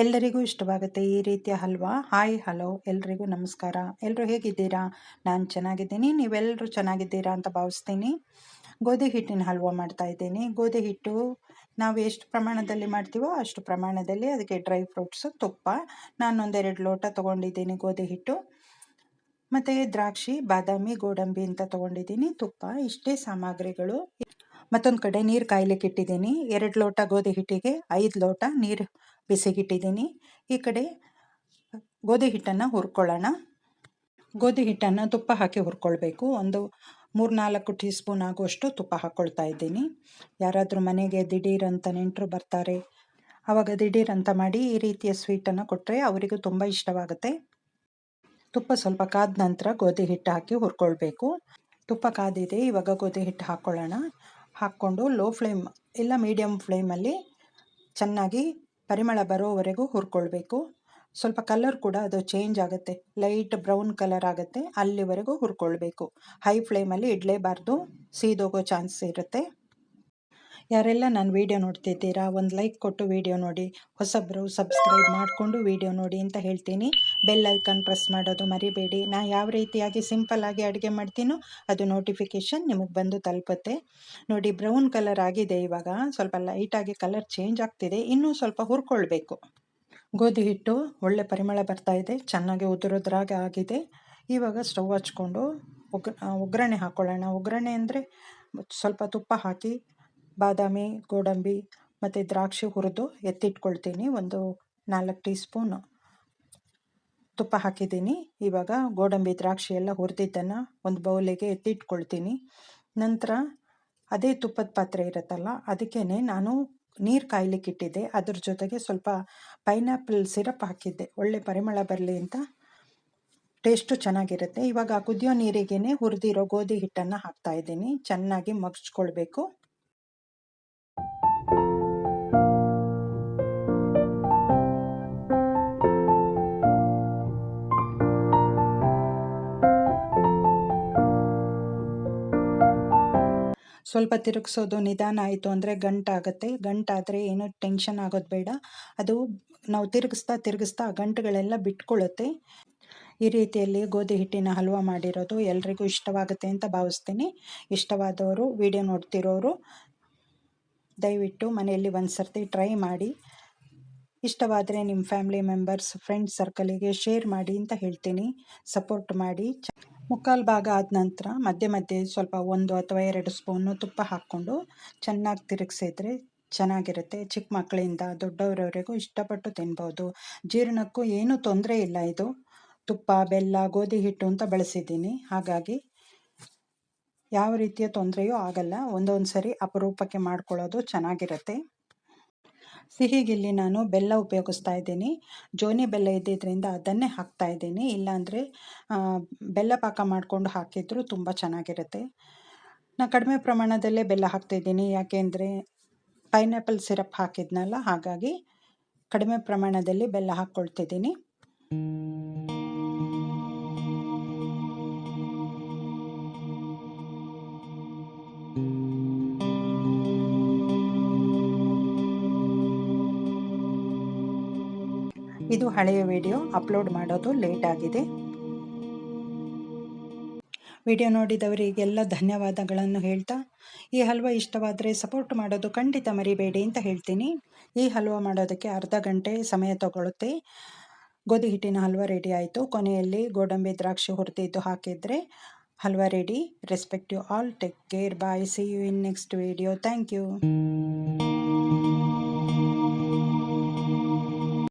ಎಲ್ಲರಿಗೂ ಇಷ್ಟವಾಗುತ್ತೆ ಈ ರೀತಿಯ ಹಲ್ವಾ? ಹಾಯ್, ಹಲೋ, ಎಲ್ರಿಗೂ ನಮಸ್ಕಾರ. ಎಲ್ಲರೂ ಹೇಗಿದ್ದೀರಾ? ನಾನು ಚೆನ್ನಾಗಿದ್ದೀನಿ. ನೀವೆಲ್ಲರೂ ಚೆನ್ನಾಗಿದ್ದೀರಾ ಅಂತ ಭಾವಿಸ್ತೀನಿ. ಗೋಧಿ ಹಿಟ್ಟಿನ ಹಲ್ವಾ ಮಾಡ್ತಾ ಇದ್ದೀನಿ. ಗೋಧಿ ಹಿಟ್ಟು ನಾವು ಎಷ್ಟು ಪ್ರಮಾಣದಲ್ಲಿ ಮಾಡ್ತೀವೋ ಅಷ್ಟು ಪ್ರಮಾಣದಲ್ಲಿ ಅದಕ್ಕೆ ಡ್ರೈ ಫ್ರೂಟ್ಸು, ತುಪ್ಪ ನಾನು ಒಂದೆರಡು ಲೋಟ ತೊಗೊಂಡಿದ್ದೀನಿ ಗೋಧಿ ಹಿಟ್ಟು. ಮತ್ತು ದ್ರಾಕ್ಷಿ, ಬಾದಾಮಿ, ಗೋಡಂಬಿ ಅಂತ ತೊಗೊಂಡಿದ್ದೀನಿ, ತುಪ್ಪ, ಇಷ್ಟೇ ಸಾಮಗ್ರಿಗಳು. ಮತ್ತೊಂದು ಕಡೆ ನೀರು ಕಾಯ್ಲಿಕ್ಕೆ ಇಟ್ಟಿದ್ದೀನಿ ಎರಡು ಲೋಟ ಗೋಧಿ ಹಿಟ್ಟಿಗೆ, ಐದು ಲೋಟ ನೀರು ಬಿಸಿಗಿಟ್ಟಿದ್ದೀನಿ. ಈ ಕಡೆ ಗೋಧಿ ಹಿಟ್ಟನ್ನು ಹುರ್ಕೊಳ್ಳೋಣ. ಗೋಧಿ ಹಿಟ್ಟನ್ನು ತುಪ್ಪ ಹಾಕಿ ಹುರ್ಕೊಳ್ಬೇಕು. ಒಂದು ಮೂರು ನಾಲ್ಕು ಟೀ ಸ್ಪೂನ್ ಆಗುವಷ್ಟು ತುಪ್ಪ ಹಾಕ್ಕೊಳ್ತಾ ಇದ್ದೀನಿ. ಯಾರಾದರೂ ಮನೆಗೆ ದಿಢೀರಂತ ನೆಂಟರು ಬರ್ತಾರೆ ಆವಾಗ ದಿಢೀರಂತ ಮಾಡಿ ಈ ರೀತಿಯ ಸ್ವೀಟನ್ನು ಕೊಟ್ಟರೆ ಅವರಿಗೂ ತುಂಬ ಇಷ್ಟವಾಗುತ್ತೆ. ತುಪ್ಪ ಸ್ವಲ್ಪ ಕಾದ ನಂತರ ಗೋಧಿ ಹಿಟ್ಟು ಹಾಕಿ ಹುರ್ಕೊಳ್ಬೇಕು. ತುಪ್ಪ ಕಾದಿದೆ, ಇವಾಗ ಗೋಧಿ ಹಿಟ್ಟು ಹಾಕ್ಕೊಳ್ಳೋಣ ಹಾಕ್ಕೊಂಡು ಲೋ ಫ್ಲೇಮ್ ಇಲ್ಲ ಮೀಡಿಯಮ್ ಫ್ಲೇಮಲ್ಲಿ ಚೆನ್ನಾಗಿ ಪರಿಮಳ ಬರೋವರೆಗೂ ಹುರ್ಕೊಳ್ಬೇಕು. ಸ್ವಲ್ಪ ಕಲರ್ ಕೂಡ ಅದು ಚೇಂಜ್ ಆಗುತ್ತೆ. ಲೈಟ್ ಬ್ರೌನ್ ಕಲರ್ ಆಗುತ್ತೆ. ಅಲ್ಲಿವರೆಗೂ ಹುರ್ಕೊಳ್ಬೇಕು. ಹೈ ಫ್ಲೇಮಲ್ಲಿ ಇಡಲೇಬಾರ್ದು. ಸೀದೋಗೋ ಚಾನ್ಸ್ ಇರುತ್ತೆ. ಯಾರೆಲ್ಲ ನಾನು ವೀಡಿಯೋ ನೋಡ್ತಿದ್ದೀರಾ, ಒಂದು ಲೈಕ್ ಕೊಟ್ಟು ವೀಡಿಯೋ ನೋಡಿ. ಹೊಸಬ್ರು ಸಬ್ಸ್ಕ್ರೈಬ್ ಮಾಡಿಕೊಂಡು ವೀಡಿಯೋ ನೋಡಿ ಅಂತ ಹೇಳ್ತೀನಿ. ಬೆಲ್ ಐಕನ್ ಪ್ರೆಸ್ ಮಾಡೋದು ಮರಿಬೇಡಿ. ನಾ ಯಾವ ರೀತಿಯಾಗಿ ಸಿಂಪಲ್ಲಾಗಿ ಅಡುಗೆ ಮಾಡ್ತೀನೋ ಅದು ನೋಟಿಫಿಕೇಷನ್ ನಿಮಗೆ ಬಂದು ತಲುಪುತ್ತೆ. ನೋಡಿ ಬ್ರೌನ್ ಕಲರ್ ಆಗಿದೆ ಇವಾಗ. ಸ್ವಲ್ಪ ಲೈಟಾಗಿ ಕಲರ್ ಚೇಂಜ್ ಆಗ್ತಿದೆ. ಇನ್ನೂ ಸ್ವಲ್ಪ ಹುರ್ಕೊಳ್ಬೇಕು. ಗೋಧಿ ಹಿಟ್ಟು ಒಳ್ಳೆ ಪರಿಮಳ ಬರ್ತಾ ಇದೆ. ಚೆನ್ನಾಗಿ ಉದುರೋದ್ರಾಗ ಆಗಿದೆ. ಇವಾಗ ಸ್ಟವ್ ಹಚ್ಕೊಂಡು ಒಗ್ ಒಗ್ಗರಣೆ ಹಾಕ್ಕೊಳ್ಳೋಣ ಒಗ್ಗರಣೆ ಅಂದರೆ ಸ್ವಲ್ಪ ತುಪ್ಪ ಹಾಕಿ ಬಾದಾಮಿ, ಗೋಡಂಬಿ ಮತ್ತು ದ್ರಾಕ್ಷಿ ಹುರಿದು ಎತ್ತಿಟ್ಕೊಳ್ತೀನಿ. ಒಂದು ನಾಲ್ಕು ಟೀ ಸ್ಪೂನು ತುಪ್ಪ ಹಾಕಿದ್ದೀನಿ. ಇವಾಗ ಗೋಡಂಬಿ, ದ್ರಾಕ್ಷಿ ಎಲ್ಲ ಹುರಿದಿದ್ದನ್ನು ಒಂದು ಬೌಲಿಗೆ ಎತ್ತಿಟ್ಕೊಳ್ತೀನಿ. ನಂತರ ಅದೇ ತುಪ್ಪದ ಪಾತ್ರೆ ಇರುತ್ತಲ್ಲ ಅದಕ್ಕೇ ನಾನು ನೀರು ಕಾಯ್ಲಿಕ್ಕೆ ಇಟ್ಟಿದ್ದೆ. ಅದ್ರ ಜೊತೆಗೆ ಸ್ವಲ್ಪ ಪೈನಾಪಲ್ ಸಿರಪ್ ಹಾಕಿದ್ದೆ. ಒಳ್ಳೆ ಪರಿಮಳ ಬರಲಿ ಅಂತ. ಟೇಸ್ಟು ಚೆನ್ನಾಗಿರುತ್ತೆ. ಇವಾಗ ಕುದಿಯೋ ನೀರಿಗೇ ಹುರಿದಿರೋ ಗೋಧಿ ಹಿಟ್ಟನ್ನು ಹಾಕ್ತಾ ಇದ್ದೀನಿ. ಚೆನ್ನಾಗಿ ಮಗ್ಚ್ಕೊಳ್ಬೇಕು. ಸ್ವಲ್ಪ ತಿರುಗಿಸೋದು ನಿಧಾನ ಆಯಿತು ಅಂದರೆ ಗಂಟಾಗುತ್ತೆ. ಗಂಟಾದರೆ ಏನು ಟೆನ್ಷನ್ ಆಗೋದು ಬೇಡ. ಅದು ನಾವು ತಿರುಗಿಸ್ತಾ ತಿರುಗಿಸ್ತಾ ಗಂಟುಗಳೆಲ್ಲ ಬಿಟ್ಕೊಳ್ಳುತ್ತೆ ಈ ರೀತಿಯಲ್ಲಿ ಗೋಧಿ ಹಿಟ್ಟಿನ ಹಲ್ವ ಮಾಡಿರೋದು ಎಲ್ರಿಗೂ ಇಷ್ಟವಾಗುತ್ತೆ ಅಂತ ಭಾವಿಸ್ತೀನಿ. ಇಷ್ಟವಾದವರು ವಿಡಿಯೋ ನೋಡ್ತಿರೋರು ದಯವಿಟ್ಟು ಮನೆಯಲ್ಲಿ ಒಂದು ಸರ್ತಿ ಟ್ರೈ ಮಾಡಿ. ಇಷ್ಟವಾದರೆ ನಿಮ್ಮ ಫ್ಯಾಮಿಲಿ ಮೆಂಬರ್ಸ್, ಫ್ರೆಂಡ್ಸ್, ಸರ್ಕಲಿಗೆ ಶೇರ್ ಮಾಡಿ ಅಂತ ಹೇಳ್ತೀನಿ. ಸಪೋರ್ಟ್ ಮಾಡಿ. ಮುಕ್ಕಾಲು ಭಾಗ ಆದ ನಂತರ ಮಧ್ಯೆ ಮಧ್ಯೆ ಸ್ವಲ್ಪ ಒಂದು ಅಥವಾ ಎರಡು ಸ್ಪೂನು ತುಪ್ಪ ಹಾಕ್ಕೊಂಡು ಚೆನ್ನಾಗಿ ತಿರುಗಿಸಿದ್ರೆ ಚೆನ್ನಾಗಿರುತ್ತೆ. ಚಿಕ್ಕ ಮಕ್ಕಳಿಂದ ದೊಡ್ಡವರವರೆಗೂ ಇಷ್ಟಪಟ್ಟು ತಿನ್ಬೋದು. ಜೀರ್ಣಕ್ಕೂ ಏನೂ ತೊಂದರೆ ಇಲ್ಲ ಇದು. ತುಪ್ಪ, ಬೆಲ್ಲ, ಗೋಧಿ ಹಿಟ್ಟು ಅಂತ ಬಳಸಿದ್ದೀನಿ. ಹಾಗಾಗಿ ಯಾವ ರೀತಿಯ ತೊಂದರೆಯೂ ಆಗಲ್ಲ. ಒಂದೊಂದು ಸರಿ ಅಪರೂಪಕ್ಕೆ ಮಾಡ್ಕೊಳ್ಳೋದು ಚೆನ್ನಾಗಿರುತ್ತೆ. ಸಿಹಿಗಿಲ್ಲಿ ನಾನು ಬೆಲ್ಲ ಉಪಯೋಗಿಸ್ತಾ ಇದ್ದೀನಿ. ಜೋನಿ ಬೆಲ್ಲ ಇದ್ದಿದ್ದರಿಂದ ಅದನ್ನೇ ಹಾಕ್ತಾ ಇದ್ದೀನಿ. ಇಲ್ಲಾಂದರೆ ಬೆಲ್ಲ ಪಾಕ ಮಾಡಿಕೊಂಡು ಹಾಕಿದರೂ ತುಂಬ ಚೆನ್ನಾಗಿರುತ್ತೆ. ನಾನು ಕಡಿಮೆ ಪ್ರಮಾಣದಲ್ಲೇ ಬೆಲ್ಲ ಹಾಕ್ತಿದ್ದೀನಿ ಯಾಕೆಂದರೆ ಪೈನಾಪಲ್ ಸಿರಪ್ ಹಾಕಿದ್ನಲ್ಲ, ಹಾಗಾಗಿ ಕಡಿಮೆ ಪ್ರಮಾಣದಲ್ಲಿ ಬೆಲ್ಲ ಹಾಕ್ಕೊಳ್ತಿದ್ದೀನಿ. ಇದು ಹಳೆಯ ವಿಡಿಯೋ. ಅಪ್ಲೋಡ್ ಮಾಡೋದು ಲೇಟ್ ಆಗಿದೆ. ವಿಡಿಯೋ ನೋಡಿದವರಿಗೆಲ್ಲ ಧನ್ಯವಾದಗಳನ್ನು ಹೇಳ್ತಾ, ಈ ಹಲ್ವ ಇಷ್ಟವಾದರೆ ಸಪೋರ್ಟ್ ಮಾಡೋದು ಖಂಡಿತ ಮರಿಬೇಡಿ ಅಂತ ಹೇಳ್ತೀನಿ. ಈ ಹಲ್ವ ಮಾಡೋದಕ್ಕೆ ಅರ್ಧ ಗಂಟೆ ಸಮಯ ತಗೊಳುತ್ತೆ. ಗೋಧಿ ಹಿಟ್ಟಿನ ಹಲ್ವ ರೆಡಿ ಆಯಿತು. ಕೊನೆಯಲ್ಲಿ ಗೋಡಂಬಿ ದ್ರಾಕ್ಷಿ ಹುರಿದಿದ್ದು ಹಾಕಿದರೆ halwa ready. Respect you all. Take care. Bye. See you in next video thank you